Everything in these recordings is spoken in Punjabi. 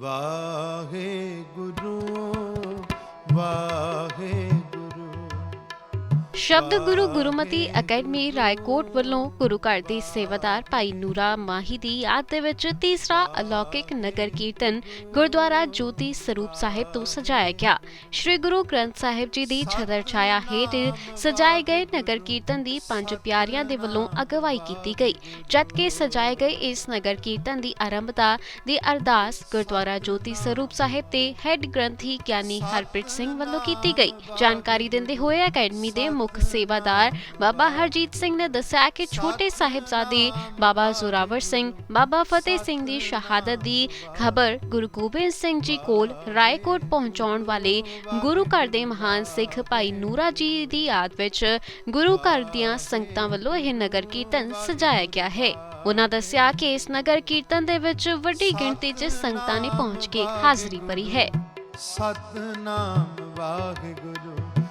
ਵਾਹਿਗੁਰੂ ਵਾਹਿਗੁਰੂ ਸ਼ਬਦ ਗੁਰੂ ਗੁਰਮਤੀ ਅਕੈਡਮੀ ਰਾਏਕੋਟ ਵੱਲੋਂ ਗੁਰੂ ਘਰ ਦੇ ਸੇਵਾਦਾਰ ਭਾਈ ਨੂਰਾ ਮਾਹੀ ਦੀ ਯਾਦ ਦੇ ਵਿੱਚ ਤੀਸਰਾ ਅਲੌਕਿਕ ਨਗਰ ਕੀਰਤਨ ਗੁਰਦੁਆਰਾ ਜੋਤੀ ਸਰੂਪ ਸਾਹਿਬ ਤੋਂ ਸਜਾਇਆ ਗਿਆ। ਸ੍ਰੀ ਗੁਰੂ ਗ੍ਰੰਥ ਸਾਹਿਬ ਜੀ ਦੀ ਛਤਰ ਛਾਇਆ ਹੇਠ ਸਜਾਏ ਗਏ ਨਗਰ ਕੀਰਤਨ ਦੀ ਪੰਜ ਪਿਆਰਿਆਂ ਦੇ ਵੱਲੋਂ ਅਗਵਾਈ ਕੀਤੀ ਗਈ। ਜਦਕਿ ਸਜਾਏ ਗਏ ਇਸ ਨਗਰ ਕੀਰਤਨ ਦੀ ਆਰੰਭਤਾ ਦੀ ਅਰਦਾਸ ਗੁਰਦੁਆਰਾ ਜੋਤੀ ਸਰੂਪ ਸਾਹਿਬ ਤੇ ਹੈੱਡ ਗ੍ਰੰਥੀ ਗਿਆਨੀ ਹਰਪ੍ਰੀਤ ਸਿੰਘ ਵੱਲੋਂ ਕੀਤੀ ਗਈ। ਜਾਣਕਾਰੀ ਦਿੰਦੇ ਹੋਏ ਅਕੈਡਮੀ ਦੇ ਮੁੱਖ ਸੇਵਾਦਾਰ ਬਾਬਾ ਹਰਜੀਤ ਸਿੰਘ ਨੇ ਦੱਸਿਆ ਕਿ ਛੋਟੇ ਸਾਹਿਬਜ਼ਾਦੇ ਬਾਬਾ ਜ਼ੋਰਾਵਰ ਸਿੰਘ, ਬਾਬਾ ਫਤਿਹ ਸਿੰਘ ਦੀ ਸ਼ਹਾਦਤ ਦੀ ਖਬਰ ਗੁਰੂ ਗੋਬਿੰਦ ਸਿੰਘ ਜੀ ਕੋਲ ਰਾਏਕੋਟ ਪਹੁੰਚਾਉਣ ਵਾਲੇ ਗੁਰੂ ਘਰ ਦੇ ਮਹਾਨ ਸਿੱਖ ਭਾਈ ਨੂਰਾ ਜੀ ਦੀ ਯਾਦ ਵਿੱਚ ਗੁਰੂ ਘਰ ਦੀਆਂ ਸੰਗਤਾਂ ਵੱਲੋਂ ਇਹ ਨਗਰ ਕੀਰਤਨ ਸਜਾਇਆ ਗਿਆ ਹੈ। ਉਹਨਾਂ ਦੱਸਿਆ ਕਿ ਇਸ ਨਗਰ ਕੀਰਤਨ ਦੇ ਵਿੱਚ ਵੱਡੀ ਗਿਣਤੀ 'ਚ ਸੰਗਤਾਂ ਨੇ ਪਹੁੰਚ ਕੇ ਹਾਜ਼ਰੀ ਭਰੀ ਹੈ। ਸਤਨਾਮ ਵਾਹਿਗੁਰੂ।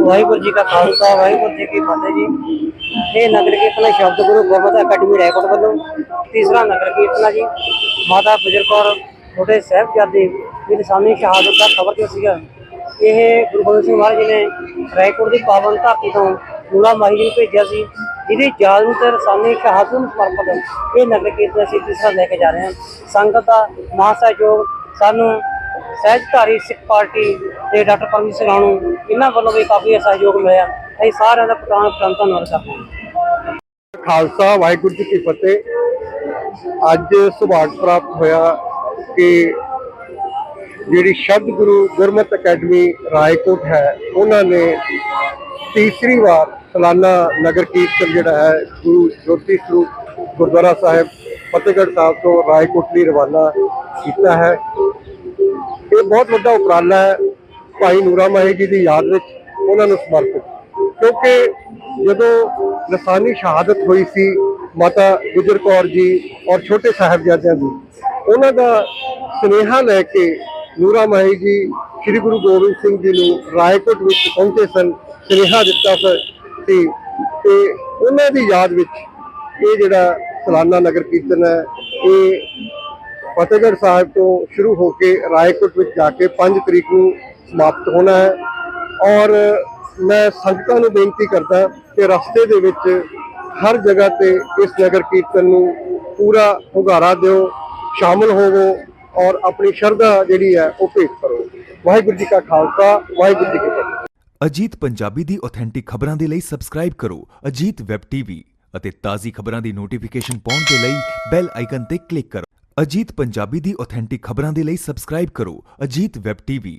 ਵਾਹਿਗੁਰੂ ਜੀ ਕਾ ਖਾਲਸਾ, ਵਾਹਿਗੁਰੂ ਜੀ ਕੀ ਫਤਿਹ ਜੀ। ਇਹ ਨਗਰ ਕੀਰਤਨ ਸ਼ਬਦ ਗੁਰੂ ਗੋਬਿੰਦ ਅਕੈਡਮੀ ਰਾਏਕੋਟ ਵੱਲੋਂ ਤੀਸਰਾ ਨਗਰ ਕੀਰਤਨ ਆ ਜੀ। ਮਾਤਾ ਗੁਜਰ ਕੌਰ, ਛੋਟੇ ਸਾਹਿਬਜ਼ਾਦੇ ਦੀ ਸਾਹਮਣੇ ਸ਼ਹਾਦਤ ਦਾ ਖਬਰ ਤੇ ਸੀਗਾ। ਇਹ ਗੁਰੂ ਗੋਬਿੰਦ ਸਿੰਘ ਮਹਾਰਾਜ ਜੀ ਨੇ ਰਾਏਕੋਟ ਦੀ ਪਾਵਨ ਧਰਤੀ ਤੋਂ ਨੂਰਾ ਮਾਹੀ ਜੀ ਨੂੰ ਭੇਜਿਆ ਸੀ, ਜਿਹਦੀ ਯਾਦ ਨੂੰ ਤੇ ਸਾਹਮਣੇ ਸ਼ਹਾਦਤ ਨੂੰ ਸਮਰਪਿਤ ਇਹ ਨਗਰ ਕੀਰਤਨ ਅਸੀਂ ਤੀਸਰਾ ਲੈ ਕੇ ਜਾ ਰਹੇ ਹਾਂ। ਸੰਗਤ ਦਾ ਮਹਾਸਹਿਯੋਗ ਸਾਨੂੰ ਸਹਿਜਧਾਰੀ ਸਿੱਖ ਪਾਰਟੀ ਤੇ ਡਾਕਟਰ ਪਰਮਜੀਤ ਸਿੰਘ ਰਾਣੂ, ਇਹਨਾਂ ਵੱਲੋਂ ਵੀ ਕਾਫੀ ਸਹਿਯੋਗ ਮਿਲਿਆ। ਅਸੀਂ ਸਾਰਿਆਂ ਦਾ ਪੁਰਾਣਾ ਪੁਰਾਣਾ ਧੰਨਵਾਦ ਕਰਦੇ ਹਾਂ। ਖਾਲਸਾ, ਵਾਹਿਗੁਰੂ ਜੀ ਕੀ ਫਤਿਹ। ਅੱਜ ਸੁਭਾਗ ਪ੍ਰਾਪਤ ਹੋਇਆ ਕਿ ਜਿਹੜੀ ਸ਼ਬਦ ਗੁਰੂ ਗੁਰਮਤਿ ਅਕੈਡਮੀ ਰਾਏਕੋਟ ਹੈ, ਉਹਨਾਂ ਨੇ ਤੀਸਰੀ ਵਾਰ ਸਾਲਾਨਾ ਨਗਰ ਕੀਰਤਨ ਜਿਹੜਾ ਹੈ, ਗੁਰੂ ਜੋਤੀ ਸਰੂਪ ਗੁਰਦੁਆਰਾ ਸਾਹਿਬ, ਫਤਿਹਗੜ੍ਹ ਸਾਹਿਬ ਤੋਂ ਰਾਏਕੋਟ ਲਈ ਰਵਾਨਾ ਕੀਤਾ ਹੈ। ਇਹ ਬਹੁਤ ਵੱਡਾ ਉਪਰਾਲਾ ਹੈ। ਭਾਈ ਨੂਰਾ ਮਾਹੀ ਜੀ ਦੀ ਯਾਦ ਵਿੱਚ ਉਹਨਾਂ ਨੂੰ ਸਮਰਪਿਤ। ਕਿਉਂਕਿ ਜਦੋਂ ਲਸਾਨੀ ਸ਼ਹਾਦਤ ਹੋਈ ਸੀ ਮਾਤਾ ਗੁਜਰ ਕੌਰ ਜੀ ਔਰ ਛੋਟੇ ਸਾਹਿਬਜ਼ਾਦਿਆਂ ਦੀ, ਉਹਨਾਂ ਦਾ ਸੁਨੇਹਾ ਲੈ ਕੇ ਨੂਰਾ ਮਾਹੀ ਜੀ ਸ੍ਰੀ ਗੁਰੂ ਗੋਬਿੰਦ ਸਿੰਘ ਜੀ ਨੂੰ ਰਾਏਕੋਟ ਵਿੱਚ ਪਹੁੰਚੇ ਸਨ, ਸੁਨੇਹਾ ਦਿੱਤਾ ਸ- ਸੀ ਤੇ ਉਹਨਾਂ ਦੀ ਯਾਦ ਵਿੱਚ ਇਹ ਜਿਹੜਾ ਸਲਾਨਾ ਨਗਰ ਕੀਰਤਨ ਹੈ, ਇਹ ਫਤਿਹਗੜ੍ਹ ਸਾਹਿਬ ਤੋਂ ਸ਼ੁਰੂ ਹੋ ਕੇ ਰਾਏਕੋਟ ਵਿੱਚ ਜਾ ਕੇ 5 ਤਰੀਕ ਨੂੰ ਸਮਾਪਤ ਹੋਣਾ ਹੈ। ਔਰ ਮੈਂ ਸੰਗਤਾਂ ਨੂੰ ਬੇਨਤੀ ਕਰਦਾ ਕਿ ਰਸਤੇ ਦੇ ਵਿੱਚ ਹਰ ਜਗ੍ਹਾ ਤੇ ਇਸ ਨਗਰ ਕੀਰਤਨ ਨੂੰ ਪੂਰਾ ਹੁਗਾਰਾ ਦਿਓ, ਸ਼ਾਮਲ ਹੋਵੋ ਔਰ ਆਪਣੀ ਸ਼ਰਧਾ ਜਿਹੜੀ ਹੈ ਉਹ ਭੇਟ ਕਰੋ। ਵਾਹਿਗੁਰੂ ਜੀ ਕਾ ਖਾਲਸਾ, ਵਾਹਿਗੁਰੂ ਜੀ ਕੀ ਫਤਿਹ। ਅਜੀਤ ਪੰਜਾਬੀ ਦੀ ਆਥੈਂਟਿਕ ਖਬਰਾਂ ਦੇ ਲਈ ਸਬਸਕ੍ਰਾਈਬ ਕਰੋ ਅਜੀਤ ਵੈਬ ਟੀਵੀ ਅਤੇ ਤਾਜ਼ੀ ਖਬਰਾਂ ਦੀ ਨੋਟੀਫਿਕੇਸ਼ਨ ਪਾਉਣ ਦੇ ਲਈ ਬੈਲ ਆਈਕਨ ਤੇ ਕਲਿੱਕ ਕਰੋ। ਅਜੀਤ ਪੰਜਾਬੀ ਦੀ ਆਥੈਂਟਿਕ ਖਬਰਾਂ ਦੇ ਲਈ ਸਬਸਕ੍ਰਾਈਬ ਕਰੋ ਅਜੀਤ ਵੈਬ ਟੀਵੀ